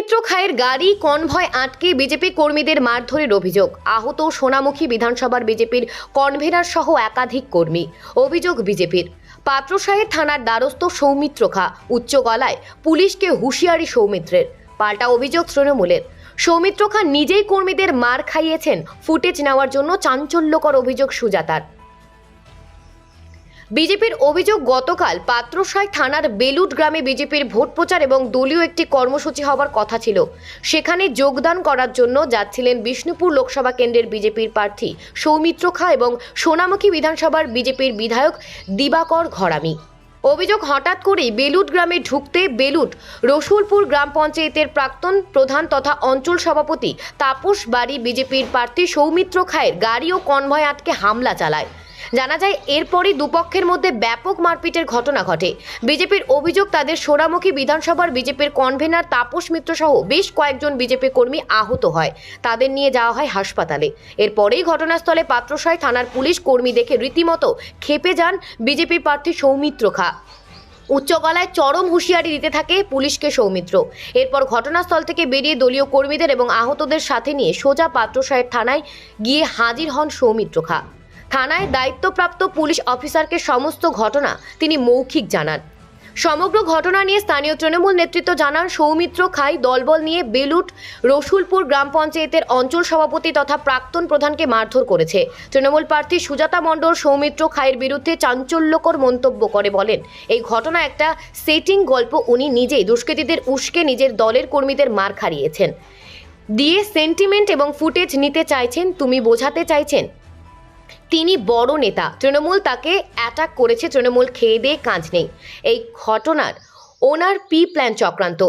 সৌমিত্র খায়ের গাড়ি, কনভয় আটকে বিজেপি কর্মীদের মারধরের অভিযোগ। আহত সোনামুখী বিধানসভার বিজেপির কনভেনার সহ একাধিক কর্মী। অভিযোগ বিজেপির। পাত্রসাহের থানার দ্বারস্থ সৌমিত্র খা, উচ্চ গলায় পুলিশকে হুঁশিয়ারি সৌমিত্রের। পাল্টা অভিযোগ তৃণমূলের। সৌমিত্র খা নিজেই কর্মীদের মার খাইয়েছেন। ফুটেজ নেওয়ার জন্য চাঞ্চল্যকর অভিযোগ সুজাতার। বিজেপির অভিযোগ গতকাল পাত্রসায় থানার বেলুট গ্রামে বিজেপির ভোট প্রচার এবং দলীয় একটি কর্মসূচি হবার কথা ছিল। সেখানে যোগদান করার জন্য যাচ্ছিলেন বিষ্ণুপুর লোকসভা কেন্দ্রের বিজেপির প্রার্থী সৌমিত্র খা এবং সোনামুখী বিধানসভার বিজেপির বিধায়ক দিবাকর ঘরামি। অভিযোগ হঠাৎ করেই বেলুট গ্রামে ঢুকতে বেলুট রসুলপুর গ্রাম পঞ্চায়েতের প্রাক্তন প্রধান তথা অঞ্চল সভাপতি তাপস বাড়ি বিজেপির প্রার্থী সৌমিত্র খায়ের গাড়ি ও কনভয় আটকে হামলা চালায়। জানা যায় এরপরই দুপক্ষের মধ্যে ব্যাপক মারপিটের ঘটনা ঘটে। বিজেপির অভিযোগ তাদের সোনামুখী বিধানসভার বিজেপির কনভেনার তাপস মিত্র সহ বেশ কয়েকজন বিজেপি কর্মী আহত হয়। তাদের নিয়ে যাওয়া হয় হাসপাতালে। এরপরেই ঘটনাস্থলে পাত্রসায় থানার পুলিশ কর্মী দেখে রীতিমতো খেপে যান বিজেপি প্রার্থী সৌমিত্র খা। উচ্চ গলায় চরম হুঁশিয়ারি দিতে থাকে পুলিশকে সৌমিত্র। এরপর ঘটনাস্থল থেকে বেরিয়ে দলীয় কর্মীদের এবং আহতদের সাথে নিয়ে সোজা পাত্রসাহের থানায় গিয়ে হাজির হন সৌমিত্র খা। থানায় দায়িত্বপ্রাপ্ত পুলিশ অফিসারকে সমস্ত ঘটনা তিনি মৌখিক জানান। সমগ্র ঘটনা নিয়ে স্থানীয় তৃণমূল নেতৃত্ব জানান সৌমিত্র খাই দলবল নিয়ে বেলুট রসুলপুর গ্রাম পঞ্চায়েতের অঞ্চল সভাপতি তথা প্রাক্তন প্রধানকে মারধর করেছে। তৃণমূল প্রার্থী সুজাতা মণ্ডল সৌমিত্র খাইয়ের বিরুদ্ধে চাঞ্চল্যকর মন্তব্য করে বলেন, এই ঘটনা একটা সেটিং গল্প। উনি নিজেই দুষ্কৃতীদের উস্কে নিজের দলের কর্মীদের মার খারিয়েছেন দিয়ে সেন্টিমেন্ট এবং ফুটেজ নিতে চাইছেন। তুমি বোঝাতে চাইছেন তিনি বড় নেতা। তৃণমূল তাকে অ্যাটাক করেছে, তৃণমূল খেয়ে দিয়ে কাজ নেই। এই ঘটনার ওনার পি প্ল্যান চক্রান্ত।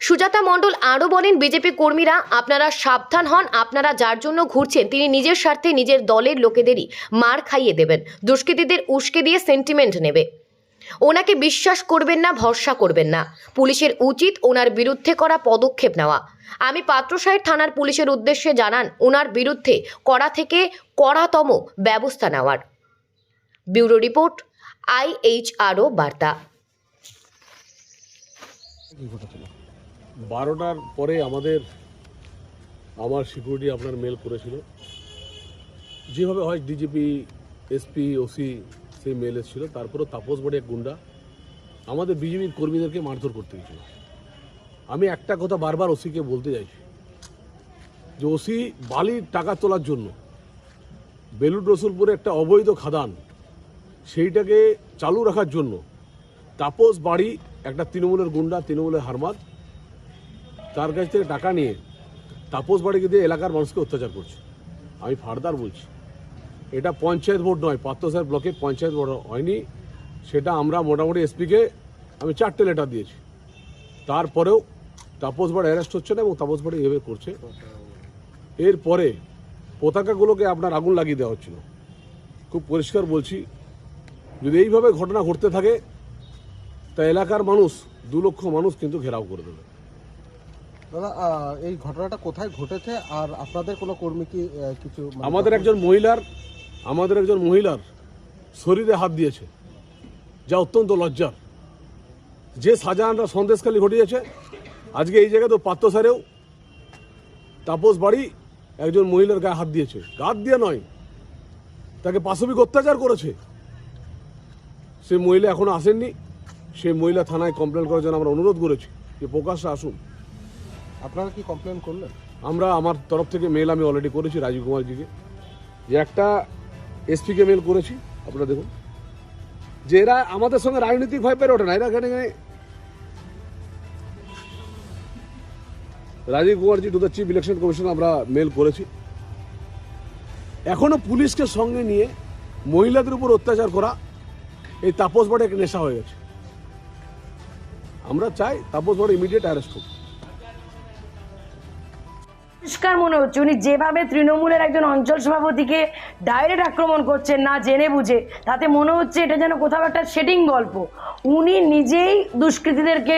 সুজাতা মণ্ডল আরও বলেন, বিজেপি কর্মীরা, আপনারা সাবধান হন, আপনারা যার জন্য ঘুরছেন, তিনি নিজের স্বার্থে নিজের দলের লোকেদেরই মার খাইয়ে দেবেন। দুষ্কৃতীদের উস্কে দিয়ে সেন্টিমেন্ট নেবে। ওনাকে বিশ্বাস করবেন না, ভরসা করবেন না। পুলিশের উচিত ওনার বিরুদ্ধে করা পদক্ষেপ নেওয়া। আমি পাত্রসাহেব থানার পুলিশের উদ্দেশ্যে জানান, ওনার বিরুদ্ধে কড়া থেকে কড়াতম ব্যবস্থা নেওয়ার। ব্যুরো রিপোর্ট, আইএইচআরও বার্তা। বারোটার পরে আমাদের আমার সিকিউরিটি আপনার মেল করেছিল। যেভাবে হয় ডিজিপি এসপি ওসি সেই মেল এসেছিল। তারপরেও তাপস বাড়ি এক গুন্ডা আমাদের বিজেপির কর্মীদেরকে মারধর করতে গেছিল আমি একটা কথা বারবার ওসিকে বলতে চাইছি যে ওসি বালির টাকা তোলার জন্য বেলুট রসুলপুরে একটা অবৈধ খাদান। সেইটাকে চালু রাখার জন্য তাপস বাড়ি, একটা তৃণমূলের গুন্ডা, তৃণমূলের হারমাদ, তার কাছ থেকে টাকা নিয়ে তাপস বাড়িকে দিয়ে এলাকার মানুষকে অত্যাচার করছে। আমি ফার্দার বলছি, এটা পঞ্চায়েত ভোট নয় পাত্রসাহেব ব্লকে পঞ্চায়েত ভোট হয়নি, সেটা আমরা মোটামুটি এসপিকে আমি চারটে লেটার দিয়েছি। তারপরেও তাপস বাড়ি অ্যারেস্ট হচ্ছে না এবং তাপস বাড়ি এভাবে করছে। এরপরে পতাকাগুলোকে আপনার আগুন লাগিয়ে দেওয়া হচ্ছিল। খুব পরিষ্কার বলছি যদি এইভাবে ঘটনা ঘটতে থাকে তা এলাকার মানুষ দু লক্ষ মানুষ কিন্তু ঘেরাও করে দেবে। দাদা এই ঘটনাটা কোথায় ঘটেছে? আর আপনাদের কোনো কর্মী কি কিছু মানে- আমাদের একজন মহিলার আমাদের একজন মহিলার শরীরে হাত দিয়েছে যা অত্যন্ত লজ্জার। যে শাহজাহানরা সন্দেশখালি ঘটিয়েছে আজকে এই জায়গায় তো পাত্র সারেও তাপস বাড়ি একজন মহিলার গায়ে হাত দিয়েছে। হাত দিয়ে নয় তাকে পাশবিক অত্যাচার করেছে। সে মহিলা এখনও আসেননি। সেই মহিলা থানায় কমপ্লেন করার জন্য আমরা অনুরোধ করেছি যে প্রকাশ্যে আসুন। আপনারা কি কমপ্লেন করলেন? আমরা আমার তরফ থেকে মেল আমি অলরেডি করেছি রাজীব কুমারজিকে যে একটা এসপিকে মেল করেছি আপনারা দেখুন। যে এরা আমাদের সঙ্গে রাজনৈতিক ভয় পেরে ওঠে না। এরা এখানে Rajeev Kumarji to the chief election commission আমরা মেল করেছি। এখনও পুলিশকে সঙ্গে নিয়ে মহিলাদের উপর অত্যাচার করা এই তাপস বাড়ি একটা নেশা হয়ে গেছে। আমরা চাই তাপস বাড়ি ইমিডিয়েট অ্যারেস্ট হোক। পরিষ্কার মনে হচ্ছে, উনি যেভাবে তৃণমূলের একজন অঞ্চল সভাপতিকে ডাইরেক্ট আক্রমণ করছেন না জেনে বুঝে, তাতে মনে হচ্ছে এটা যেন কোথাও একটা সেটিং গল্প। উনি নিজেই দুষ্কৃতীদেরকে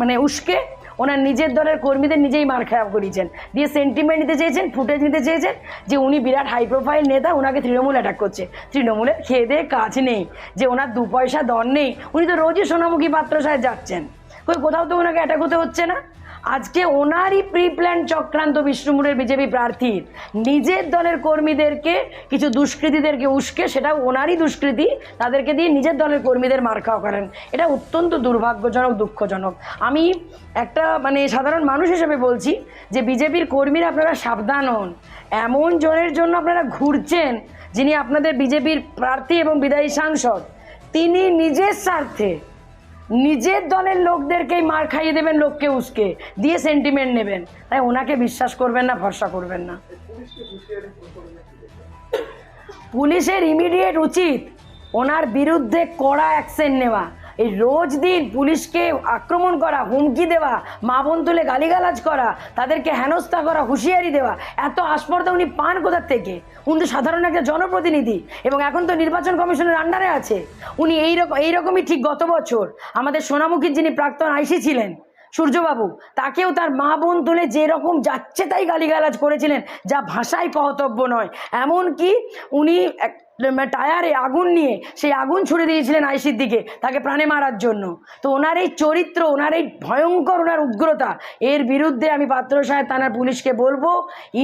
মানে উস্কে ওনার নিজের দলের কর্মীদের নিজেই মার খারাপ করিয়েছেন। দিয়ে সেন্টিমেন্ট নিতে চেয়েছেন ফুটেজ নিতে চেয়েছেন যে উনি বিরাট হাই প্রোফাইল নেতা ওনাকে তৃণমূল অ্যাটাক করছে। তৃণমূলের খেয়ে দেয়ে কাজ নেই, যে ওনার দু পয়সা দর নেই। উনি তো রোজই সোনামুখী পাত্র সাহেব যাচ্ছেন। কই কোথাও তো ওনাকে অ্যাটাক হতে হচ্ছে না? আজকে ওনারই প্রি প্ল্যান চক্রান্ত বিষ্ণুপুরের বিজেপি প্রার্থীর। নিজের দলের কর্মীদেরকে, কিছু দুষ্কৃতীদেরকে উস্কে সেটা ওনারই দুষ্কৃতি, তাদেরকে দিয়ে নিজের দলের কর্মীদের মার খাওয়া করেন। এটা অত্যন্ত দুর্ভাগ্যজনক, দুঃখজনক। আমি একটা মানে সাধারণ মানুষ হিসেবে বলছি যে বিজেপির কর্মীরা আপনারা সাবধান হন। এমন জনের জন্য আপনারা ঘুরছেন যিনি আপনাদের বিজেপির প্রার্থী এবং বিদায়ী সাংসদ। তিনি নিজের স্বার্থে নিজের দলের লোকদেরকেই মার খাইয়ে দেবেন, লোককে উসকে। দিয়ে সেন্টিমেন্ট নেবেন। তাই ওনাকে বিশ্বাস করবেন না, ভরসা করবেন না। পুলিশের ইমিডিয়েট উচিত ওনার বিরুদ্ধে কড়া অ্যাকশন নেওয়া। এই রোজ দিন পুলিশকে আক্রমণ করা, হুমকি দেওয়া, মা বোন তুলে গালিগালাজ করা, তাদেরকে হেনস্থা করা, হুঁশিয়ারি দেওয়া, এত আস্পর্ধা উনি পান কোথার থেকে? উনি তো সাধারণ একটা জনপ্রতিনিধি এবং এখন তো নির্বাচন কমিশনের আন্ডারে আছে। উনি এইরকম এইরকমই ঠিক গত বছর আমাদের সোনামুখীর যিনি প্রাক্তন আইসি ছিলেন, সূর্যবাবু, তাকেও তার মা বোন তুলে যেরকম যাচ্ছে তাই গালিগালাজ করেছিলেন, যা ভাষায় কহতব্য নয়। এমনকি উনি এক টায়ারে আগুন নিয়ে সেই আগুন ছুড়ে দিয়েছিলেন আইসির দিকে তাকে প্রাণে মারার জন্য। তো ওনার এই চরিত্র, ওনার এই ভয়ঙ্কর, ওনার উগ্রতা, এর বিরুদ্ধে আমি পাত্র সাহেব থানার পুলিশকে বলব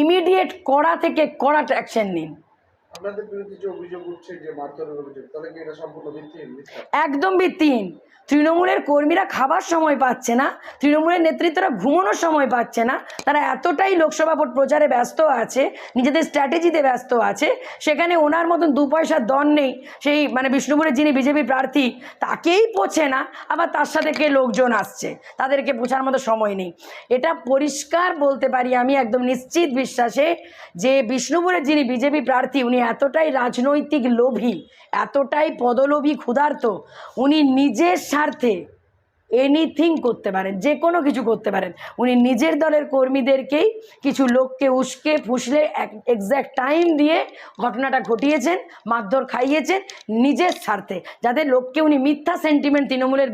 ইমিডিয়েট কড়া থেকে কড়া অ্যাকশন নিন। আপনাদের বিরুদ্ধে যে অভিযোগ উঠছে যে মারধরের অভিযোগ, তাহলে কি এটা সম্পূর্ণ ভিত্তিহীন একদম ভিত্তিহীন। তৃণমূলের কর্মীরা খাবার সময় পাচ্ছে না, তৃণমূলের নেতৃত্বরা ঘুমানোর সময় পাচ্ছে না, তারা এতটাই লোকসভা ভোট প্রচারে ব্যস্ত আছে, নিজেদের স্ট্র্যাটেজিতে ব্যস্ত আছে, সেখানে ওনার মতন দু পয়সার দর নেই, সেই মানে বিষ্ণুপুরের যিনি বিজেপি প্রার্থী, তাকেই পোছে না, আবার তার সাথে কে লোকজন আসছে, তাদেরকে পোছার মতো সময় নেই। এটা পরিষ্কার বলতে পারি আমি একদম নিশ্চিত বিশ্বাসে যে বিষ্ণুপুরের যিনি বিজেপি প্রার্থী, উনি এতটাই রাজনৈতিক লোভী, এতটাই পদলোভী ক্ষুধার্ত, উনি নিজের স্বার্থে এনিথিং করতে পারেন, যে কোনো কিছু করতে পারেন। উনি নিজের দলের কর্মীদেরকেই কিছু লোককে উস্কে ফুসলে এক্স্যাক্ট টাইম দিয়ে ঘটনাটা ঘটিয়েছেন, মারধর খাইয়েছেন নিজের স্বার্থে যাতে লোককে উনি মিথ্যা সেন্টিমেন্ট তৃণমূলের